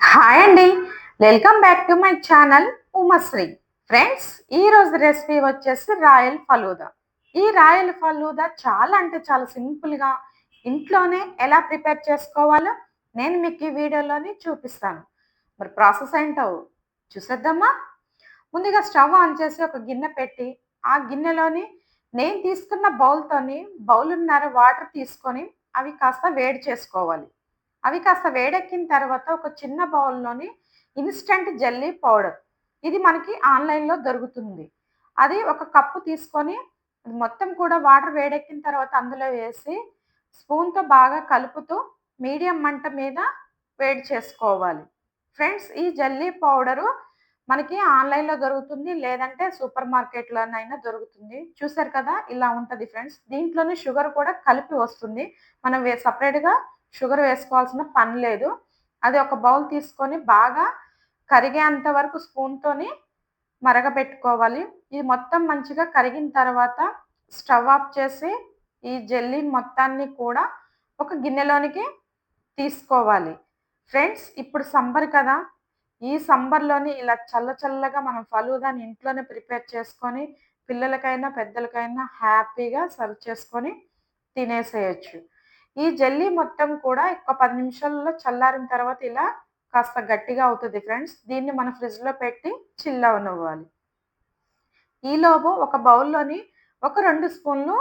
Hi అండి. Welcome back to my channel Umashri. Friends ఈరోజు recipe వచ్చేసి రాయల్ ఫలూదా. ఈ రాయల్ ఫలూదా చాలా అంటే చాలా సింపుల్గా ఇంట్లోనే ఎలా ప్రిపేర్ చేసుకోవాలో నేను మీకు ఈ వీడియోలోని చూపిస్తాను. మరి ప్రాసెస్ ఏంటో చూసేద్దామా? ముందుగా స్టవ్ ఆన్ చేసి ఒక గిన్నె పెట్టి ఆ గిన్నెలోని నేను తీసుకున్న బౌల్తోని బౌలున్నర వాటర్ తీసుకొని అవి కాస్త వేడి చేసుకోవాలి. అవి కాస్త వేడెక్కిన తర్వాత ఒక చిన్న బౌల్లోని ఇన్స్టెంట్ జల్లీ పౌడర్. ఇది మనకి ఆన్లైన్లో దొరుకుతుంది. అది ఒక కప్పు తీసుకొని మొత్తం కూడా వాటర్ వేడెక్కిన తర్వాత అందులో వేసి స్పూన్తో బాగా కలుపుతూ మీడియం మంట మీద వేడి చేసుకోవాలి. ఫ్రెండ్స్ ఈ జల్లీ పౌడరు మనకి ఆన్లైన్లో దొరుకుతుంది లేదంటే సూపర్ మార్కెట్లోనైనా దొరుకుతుంది. చూసారు కదా ఇలా ఉంటుంది ఫ్రెండ్స్. దీంట్లోనే షుగర్ కూడా కలిపి వస్తుంది. మనం సపరేట్గా షుగర్ వేసుకోవాల్సిన పని లేదు. అది ఒక బౌల్ తీసుకొని బాగా కరిగేంత వరకు స్పూన్తోని మరగపెట్టుకోవాలి ఇది మొత్తం మంచిగా కరిగిన తర్వాత స్టవ్ ఆఫ్ చేసి ఈ జెల్లీ మొత్తాన్ని కూడా ఒక గిన్నెలోనికి తీసుకోవాలి. ఫ్రెండ్స్ ఇప్పుడు సంబర్ కదా. ఈ సంబర్లోని ఇలా చల్ల చల్లగా మనం ఫలూదాని ఇంట్లోనే ప్రిపేర్ చేసుకొని పిల్లలకైనా పెద్దలకైనా హ్యాపీగా సర్వ్ చేసుకొని తినేసేయచ్చు. ఈ జల్లీ మొత్తం కూడా ఒక పది నిమిషాల్లో చల్లారిన తర్వాత ఇలా కాస్త గట్టిగా అవుతుంది ఫ్రెండ్స్. దీన్ని మన ఫ్రిడ్జ్లో పెట్టి చిల్ అవనివ్వాలి. ఈలోపు ఒక బౌల్లోని ఒక రెండు స్పూన్లు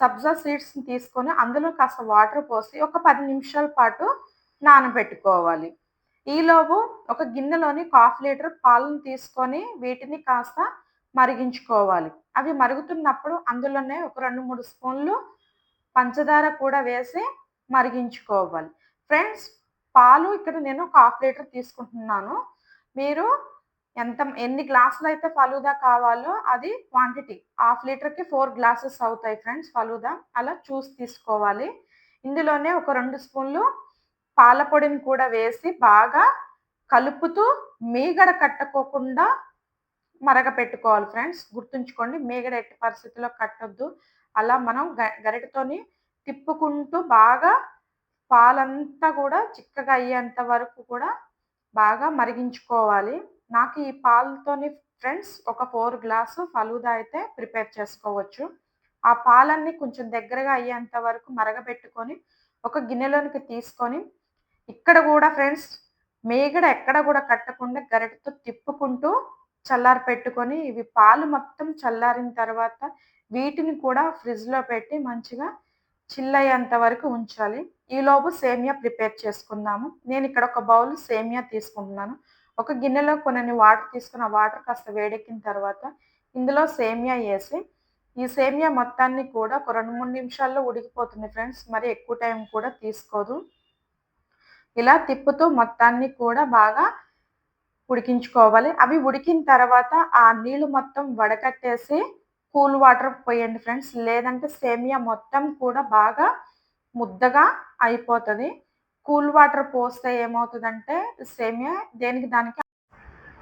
సబ్జా సీడ్స్ని తీసుకొని అందులో కాస్త వాటర్ పోసి ఒక పది నిమిషాల పాటు నానబెట్టుకోవాలి. ఈలోపు ఒక గిన్నెలోని హాఫ్ లీటర్ పాలను తీసుకొని వీటిని కాస్త మరిగించుకోవాలి. అవి మరుగుతున్నప్పుడు అందులోనే ఒక రెండు మూడు స్పూన్లు పంచదార కూడా వేసి మరిగించుకోవాలి. ఫ్రెండ్స్ పాలు ఇక్కడ నేను ఒక హాఫ్ లీటర్ తీసుకుంటున్నాను. మీరు ఎంత ఎన్ని గ్లాసులు అయితే ఫలూదా కావాలో అది క్వాంటిటీ హాఫ్ లీటర్కి ఫోర్ గ్లాసెస్ అవుతాయి ఫ్రెండ్స్ ఫలూదా. అలా చూసి తీసుకోవాలి. ఇందులోనే ఒక రెండు స్పూన్లు పాల పొడిని కూడా వేసి బాగా కలుపుతూ మీగడ కట్టుకోకుండా మరగపెట్టుకోవాలి ఫ్రెండ్స్. గుర్తుంచుకోండి మీగడ ఎట్టి పరిస్థితిలో కట్టొద్దు. అలా మనం గరిటతోని తిప్పుకుంటూ బాగా పాలంతా కూడా చిక్కగా అయ్యేంత వరకు కూడా బాగా మరిగించుకోవాలి. నాకు ఈ పాలతోని ఫ్రెండ్స్ ఒక ఫోర్ గ్లాసు ఫలూదా అయితే ప్రిపేర్ చేసుకోవచ్చు. ఆ పాలన్నీ కొంచెం దగ్గరగా అయ్యేంత వరకు మరగబెట్టుకొని ఒక గిన్నెలోనికి తీసుకొని ఇక్కడ కూడా ఫ్రెండ్స్ మేగడ ఎక్కడ కూడా కట్టకుండా గరిటతో తిప్పుకుంటూ చల్లారి పెట్టుకొని ఇవి పాలు మొత్తం చల్లారిన తర్వాత వీటిని కూడా ఫ్రిడ్జ్లో పెట్టి మంచిగా చిల్లయ్యేంత వరకు ఉంచాలి. ఈలోపు సేమియా ప్రిపేర్ చేసుకుందాము. నేను ఇక్కడ ఒక బౌల్ సేమియా తీసుకుంటున్నాను. ఒక గిన్నెలో కొన్ని వాటర్ తీసుకుని ఆ వాటర్ కాస్త వేడెక్కిన తర్వాత ఇందులో సేమియా వేసి ఈ సేమియా మొత్తాన్ని కూడా ఒక రెండు మూడు నిమిషాల్లో ఉడికిపోతుంది ఫ్రెండ్స్. మరి ఎక్కువ టైం కూడా తీసుకోదు. ఇలా తిప్పుతూ మొత్తాన్ని కూడా బాగా ఉడికించుకోవాలి. అవి ఉడికిన తర్వాత ఆ నీళ్ళు మొత్తం వడకట్టేసి కూల్ వాటర్ పోయండి ఫ్రెండ్స్. లేదంటే సేమియా మొత్తం కూడా బాగా ముద్దగా అయిపోతుంది. కూల్ వాటర్ పోస్తే ఏమవుతుందంటే సేమియా దేనికి దానికి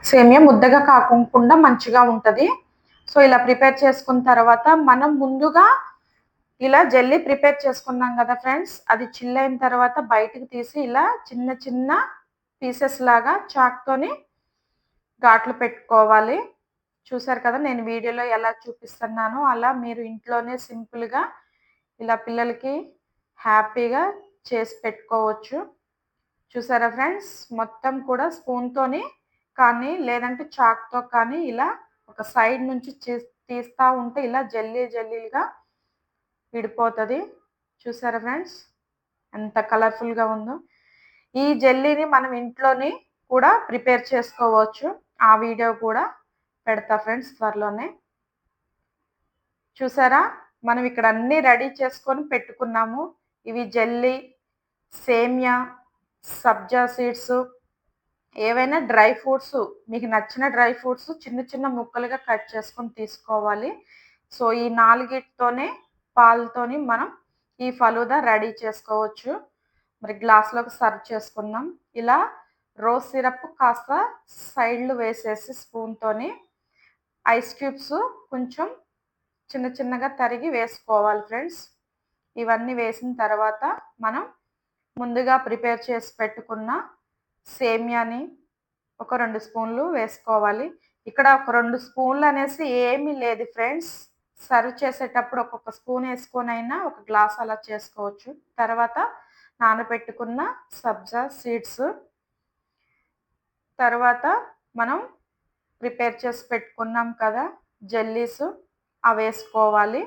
సేమియా ముద్దగా కాకుండా మంచిగా ఉంటుంది. సో ఇలా ప్రిపేర్ చేసుకున్న తర్వాత మనం ముందుగా ఇలా జల్లీ ప్రిపేర్ చేసుకున్నాం కదా ఫ్రెండ్స్. అది చిల్ అయిన తర్వాత బయటకు తీసి ఇలా చిన్న చిన్న పీసెస్ లాగా చాక్తోని ఘాట్లు పెట్టుకోవాలి. చూసారు కదా నేను వీడియోలో ఎలా చూపిస్తున్నానో అలా మీరు ఇంట్లోనే సింపుల్గా ఇలా పిల్లలకి హ్యాపీగా చేసి పెట్టుకోవచ్చు. చూసారా ఫ్రెండ్స్? మొత్తం కూడా స్పూన్తోని కానీ లేదంటే చాక్తో కానీ ఇలా ఒక సైడ్ నుంచి తీస్తూ ఉంటే ఇలా జల్లీ జల్లీలుగా విడిపోతుంది. చూసారా ఫ్రెండ్స్? ఎంత కలర్ఫుల్గా ఉందో. ఈ జెల్లీని మనం ఇంట్లోని కూడా ప్రిపేర్ చేసుకోవచ్చు. ఆ వీడియో కూడా పెడతా ఫ్రెండ్స్ త్వరలోనే. చూసారా? మనం ఇక్కడ అన్నీ రెడీ చేసుకొని పెట్టుకున్నాము. ఇవి జెల్లీ సేమియా సబ్జా సీడ్స్ ఏవైనా డ్రై ఫ్రూట్స్ మీకు నచ్చిన డ్రై ఫ్రూట్స్ చిన్న చిన్న ముక్కలుగా కట్ చేసుకొని తీసుకోవాలి. సో ఈ నాలుగిటితోనే పాలతోని మనం ఈ ఫలూదా రెడీ చేసుకోవచ్చు. మరి గ్లాస్లోకి సర్వ్ చేసుకుందాం. ఇలా రోజ్ సిరప్ కాస్త సైడ్లు వేసేసి స్పూన్తోని ఐస్ క్యూబ్స్ కొంచెం చిన్న చిన్నగా తరిగి వేసుకోవాలి ఫ్రెండ్స్. ఇవన్నీ వేసిన తర్వాత మనం ముందుగా ప్రిపేర్ చేసి పెట్టుకున్న సేమియాని ఒక రెండు స్పూన్లు వేసుకోవాలి. ఇక్కడ ఒక రెండు స్పూన్లు అనేసి ఏమీ లేదు ఫ్రెండ్స్. సర్వ్ చేసేటప్పుడు ఒక్కొక్క స్పూన్ వేసుకొని అయినా ఒక గ్లాస్ అలా చేసుకోవచ్చు. తర్వాత నానబెట్టుకున్న సబ్జా సీడ్స్. తర్వాత మనం ప్రిపేర్ చేసి పెట్టుకున్నాం కదా జెల్లీస్ అవి వేసుకోవాలి.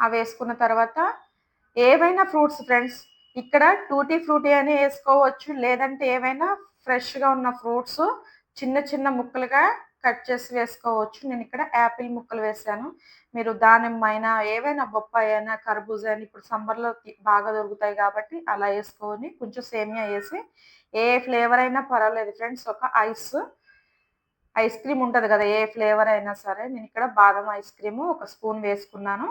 అవి వేసుకున్న తర్వాత ఏవైనా ఫ్రూట్స్ ఫ్రెండ్స్ ఇక్కడ టూటీ ఫ్రూటీ అని వేసుకోవచ్చు లేదంటే ఏవైనా ఫ్రెష్గా ఉన్న ఫ్రూట్స్ చిన్న చిన్న ముక్కలుగా కట్ చేసి వేసుకోవచ్చు. నేను ఇక్కడ యాపిల్ ముక్కలు వేసాను. మీరు దానిమ్మ అయినా ఏవైనా బొప్పాయి అయినా కర్బూజ అయినా ఇప్పుడు సమ్మర్లో బాగా దొరుకుతాయి కాబట్టి అలా వేసుకొని కొంచెం సేమియా వేసి ఏ ఫ్లేవర్ అయినా పర్వాలేదు ఫ్రెండ్స్ ఒక ఐస్ ఐస్ క్రీమ్ ఉంటుంది కదా ఏ ఫ్లేవర్ అయినా సరే. నేను ఇక్కడ బాదం ఐస్ క్రీము ఒక స్పూన్ వేసుకున్నాను.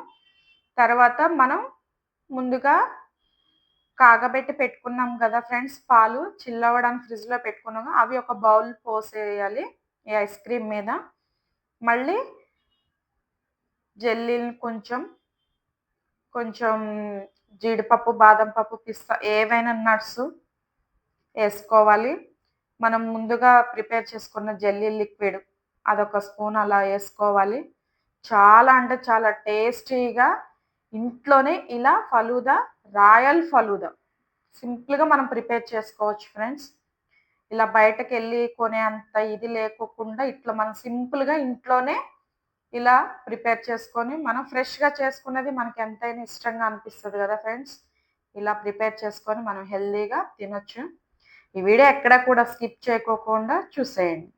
తర్వాత మనం ముందుగా కాగబెట్టి పెట్టుకున్నాం కదా ఫ్రెండ్స్ పాలు చిల్లవడానికి ఫ్రిడ్జ్లో పెట్టుకున్నాము. అవి ఒక బౌల్ పోసేయాలి ఈ ఐస్ క్రీమ్ మీద. మళ్ళీ జెల్లీని కొంచెం కొంచెం జీడిపప్పు బాదం పప్పు పిస్తా ఏవైనా నట్స్ వేసుకోవాలి. మనం ముందుగా ప్రిపేర్ చేసుకున్న జెల్లీ లిక్విడ్ అదొక స్పూన్ అలా వేసుకోవాలి. చాలా అంటే చాలా టేస్టీగా ఇంట్లోనే ఇలా ఫలూదా రాయల్ ఫలూదా. సింపుల్గా మనం ప్రిపేర్ చేసుకోవచ్చు ఫ్రెండ్స్. ఇలా బయటకు వెళ్ళి కొనే అంత ఇది లేకోకుండా ఇట్లా మనం సింపుల్గా ఇంట్లోనే ఇలా ప్రిపేర్ చేసుకొని మనం ఫ్రెష్గా చేసుకున్నది మనకి ఎంతైనా ఇష్టంగా అనిపిస్తుంది కదా ఫ్రెండ్స్. ఇలా ప్రిపేర్ చేసుకొని మనం హెల్తీగా తినొచ్చు. ఈ వీడియో ఎక్కడ కూడా స్కిప్ చేయకోకుండా చూసేయండి.